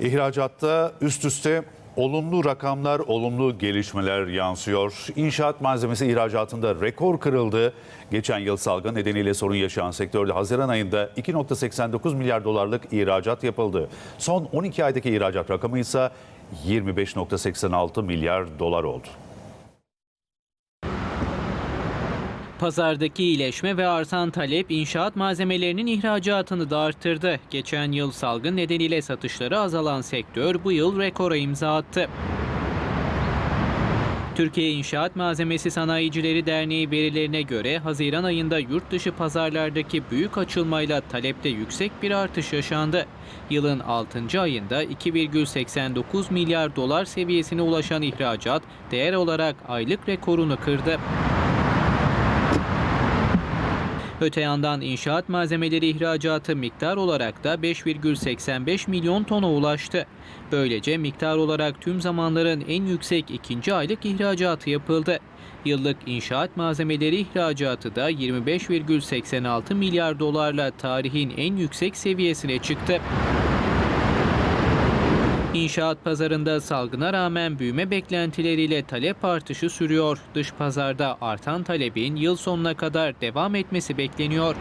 İhracatta üst üste olumlu rakamlar, olumlu gelişmeler yansıyor. İnşaat malzemesi ihracatında rekor kırıldı. Geçen yıl salgın nedeniyle sorun yaşayan sektörde Haziran ayında 2.89 milyar dolarlık ihracat yapıldı. Son 12 aydaki ihracat rakamı ise 25.86 milyar dolar oldu. Pazardaki iyileşme ve artan talep inşaat malzemelerinin ihracatını da arttırdı. Geçen yıl salgın nedeniyle satışları azalan sektör bu yıl rekora imza attı. Türkiye İnşaat Malzemesi Sanayicileri Derneği verilerine göre Haziran ayında yurt dışı pazarlardaki büyük açılmayla talepte yüksek bir artış yaşandı. Yılın 6. ayında 2,89 milyar dolar seviyesine ulaşan ihracat değer olarak aylık rekorunu kırdı. Öte yandan inşaat malzemeleri ihracatı miktar olarak da 5,85 milyon tona ulaştı. Böylece miktar olarak tüm zamanların en yüksek ikinci aylık ihracatı yapıldı. Yıllık inşaat malzemeleri ihracatı da 25,86 milyar dolarla tarihin en yüksek seviyesine çıktı. İnşaat pazarında salgına rağmen büyüme beklentileriyle talep artışı sürüyor. Dış pazarda artan talebin yıl sonuna kadar devam etmesi bekleniyor.